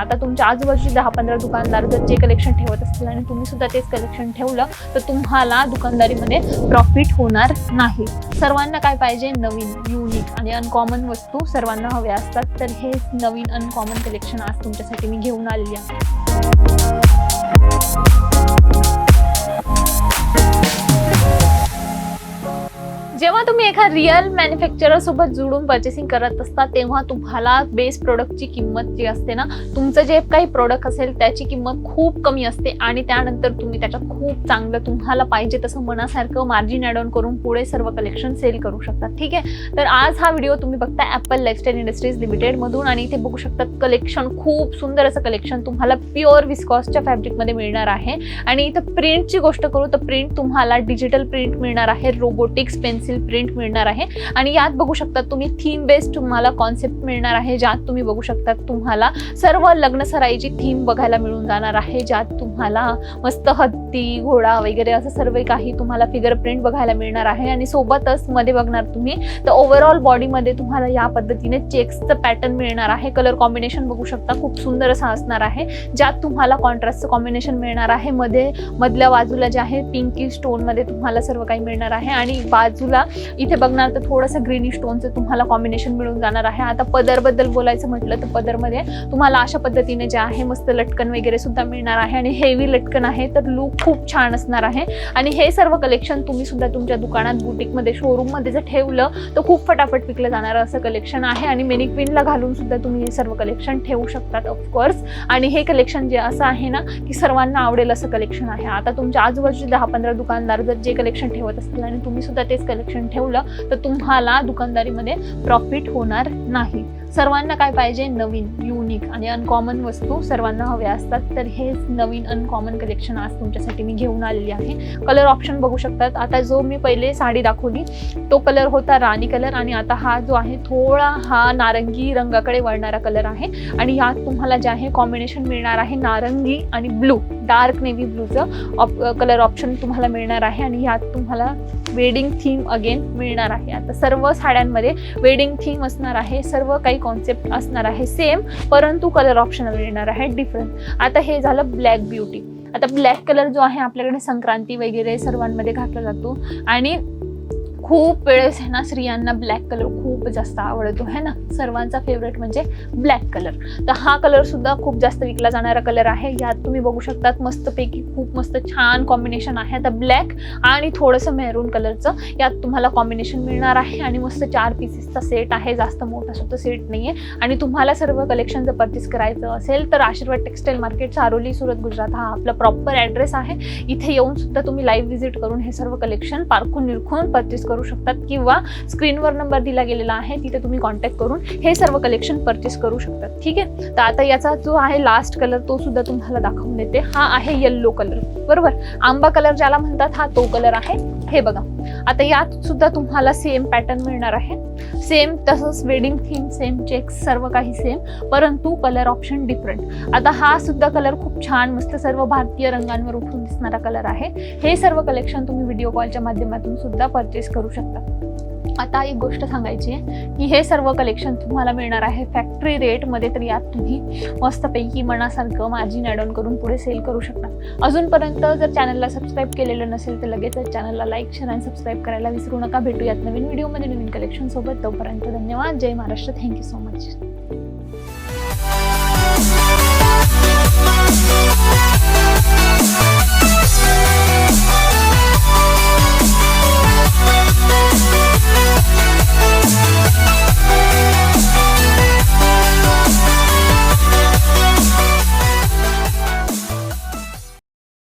आता तुमच्या आजूबाजूचे दहा पंधरा दुकानदार जर जे कलेक्शन ठेवत असतील आणि तुम्ही सुद्धा तेच कलेक्शन ठेवलं तर तुम्हाला दुकानदारीमध्ये प्रॉफिट होणार नाही. सर्वांना काय पाहिजे? नवीन युनिक आणि अनकॉमन वस्तू सर्वांना हव्या असतात. तर हे नवीन अनकॉमन कलेक्शन आज तुमच्यासाठी मी घेऊन आलेली आहे. जेव्हा तुम्ही एका रिअल मॅन्युफॅक्चरर सोबत जुळून पर्चेसिंग करत असता तेव्हा तुम्हाला बेस प्रोडक्टची किंमत जी असते ना तुमचं जे काही प्रोडक्ट असेल त्याची किंमत खूप कमी असते आणि त्यानंतर तुम्ही त्याच्यात खूप चांगलं तुम्हाला पाहिजे तसं मनासारखं मार्जिन ॲड ऑन करून पुढे सर्व कलेक्शन सेल करू शकता. ठीक आहे? तर आज हा व्हिडिओ तुम्ही बघता ॲपल लाईफस्टाईल इंडस्ट्रीज लिमिटेडमधून आणि इथे बघू शकतात कलेक्शन खूप सुंदर असं कलेक्शन तुम्हाला प्युअर विस्कॉसच्या फॅब्रिकमध्ये मिळणार आहे. आणि इथं प्रिंटची गोष्ट करू तर प्रिंट तुम्हाला डिजिटल प्रिंट मिळणार आहे. रोबोटिक्स पेन्सिल प्रिंट मिळणार आहे. आणि यात बघू शकता तुम्ही थीम बेस्ड तुम्हाला कॉन्सेप्ट मिळणार आहे. ज्यात तुम्ही बघू शकता तुम्हाला सर्व लग्न सराईची थीम बघायला मिळून जाणार आहे. ज्यात तुम्हाला मस्त हत्ती घोडा वगैरे असं सर्व काही तुम्हाला फिगर प्रिंट बघायला मिळणार आहे. आणि सोबतच मध्ये बघणार तुम्ही तर ओव्हरऑल बॉडीमध्ये तुम्हाला या पद्धतीने चेक्सचं पॅटर्न मिळणार आहे. कलर कॉम्बिनेशन बघू शकता खूप सुंदर असं असणार आहे. ज्यात तुम्हाला कॉन्ट्रास्टचं कॉम्बिनेशन मिळणार आहे. मध्ये मधल्या बाजूला जे आहे पिंकी स्टोनमध्ये तुम्हाला सर्व काही मिळणार आहे. आणि बाजूला इथे बघणार तर थोडंसं ग्रीनिश टोनचं तुम्हाला कॉम्बिनेशन मिळून जाणार आहे. आता पदरबद्दल बोलायचं म्हटलं तर पदरमध्ये तुम्हाला अशा पद्धतीने जे आहे मस्त लटकन वगैरे सुद्धा मिळणार आहे आणि हेवी लटकन आहे तर लुक खूप छान असणार आहे. आणि हे सर्व कलेक्शन तुम्ही सुद्धा तुमच्या दुकानात बुटीकमध्ये शोरूममध्ये जर ठेवलं तर खूप फटाफट विकलं जाणारं असं कलेक्शन आहे. आणि मेनी क्विनला घालून सुद्धा तुम्ही हे सर्व कलेक्शन ठेवू शकतात ऑफकोर्स आणि हे कलेक्शन जे असं आहे ना की सर्वांना आवडेल असं कलेक्शन आहे. आता तुमच्या आजूबाजूचे दहा पंधरा दुकानदार जर जे कलेक्शन ठेवत असतील आणि तुम्ही सुद्धा तेच कलेक्शन ठेवलं तर तुम्हाला दुकानदारीमध्ये प्रॉफिट होणार नाही. सर्वांना काय पाहिजे? नवीन युनिक आणि अनकॉमन वस्तू सर्वांना हव्या असतात. तर हेच नवीन अनकॉमन कलेक्शन आज तुमच्यासाठी मी घेऊन आलेली आहे. कलर ऑप्शन बघू शकतात. आता जो मी पहिले साडी दाखवली तो कलर होता राणी कलर आणि आता हा जो आहे थोडा हा नारंगी रंगाकडे वळणारा कलर आहे. आणि यात तुम्हाला जे आहे कॉम्बिनेशन मिळणार आहे नारंगी आणि ब्लू डार्क नेव्ही ब्लूचं ऑप कलर ऑप्शन तुम्हाला मिळणार आहे आणि यात तुम्हाला वेडिंग थीम अगेन मिळणार आहे. आता सर्व साड्यांमध्ये वेडिंग थीम असणार आहे सर्व काही कॉन्सेप्ट असणार आहे सेम परंतु कलर ऑप्शन मिळणार आहे डिफरंट. आता हे झालं ब्लॅक ब्युटी. आता ब्लॅक कलर जो आहे आपल्याकडे संक्रांती वगैरे सर्वांमध्ये घातला जातो. आणि खूप वेळेस आहे ना स्त्रियांना ब्लॅक कलर खूप जास्त आवडतो है ना? सर्वांचा फेवरेट म्हणजे ब्लॅक कलर तर हा कलर सुद्धा खूप जास्त विकला जाणारा कलर आहे. यात तुम्ही बघू शकतात मस्तपैकी खूप मस्त छान कॉम्बिनेशन आहे. आता ब्लॅक आणि थोडंसं मेहरून कलरचं यात तुम्हाला कॉम्बिनेशन मिळणार आहे. आणि मस्त चार पीसेसचा सेट आहे. जास्त मोठा सुद्धा सेट नाही आहे आणि तुम्हाला सर्व कलेक्शन जर परचेस करायचं असेल तर आशीर्वाद टेक्सटाईल मार्केट चारोली सुरत गुजरात हा आपला प्रॉपर ॲड्रेस आहे. इथे येऊन सुद्धा तुम्ही लाईव्ह व्हिजिट करून हे सर्व कलेक्शन पारखून निरखून परचेस करू शकतात. किंवा स्क्रीनवर नंबर दिला गेलेला आहे तिथे तुम्ही कॉन्टॅक्ट करून हे सर्व कलेक्शन परचेस करू शकता. ठीक आहे? तर आता याचा जो आहे लास्ट कलर तो सुद्धा तुम्हाला दाखवून देते. हा आहे येल्लो कलर बरोबर? आंबा कलर ज्याला म्हणतात हा तो कलर आहे. हे बघा. आता यात सुद्धा तुम्हाला सेम पॅटर्न मिळणार आहे. सेम तसंच वेडिंग थीम सेम चेक्स सर्व काही सेम परंतु कलर ऑप्शन डिफरंट आता हा सुद्धा कलर खूप छान मस्त सर्व भारतीय रंगांवर उठून दिसणारा कलर आहे. हे सर्व कलेक्शन तुम्ही व्हिडिओ कॉलच्या माध्यमातून सुद्धा परचेस करू शकता. आता एक गोष्ट सांगायची आहे की हे सर्व कलेक्शन तुम्हाला मिळणार आहे. फॅक्टरी रेटमध्ये तर यात तुम्ही मस्तपैकी मनासारखं माझी नॅडॉन करून पुढे सेल करू शकता. अजूनपर्यंत जर चॅनलला सबस्क्राईब केलेलं नसेल तर लगेचच चॅनलला लाईक शेअर आणि सबस्क्राईब करायला विसरू नका. भेटूयात नवीन व्हिडिओमध्ये नवीन कलेक्शनसोबत तोपर्यंत धन्यवाद. जय Maharashtra. Thank you so much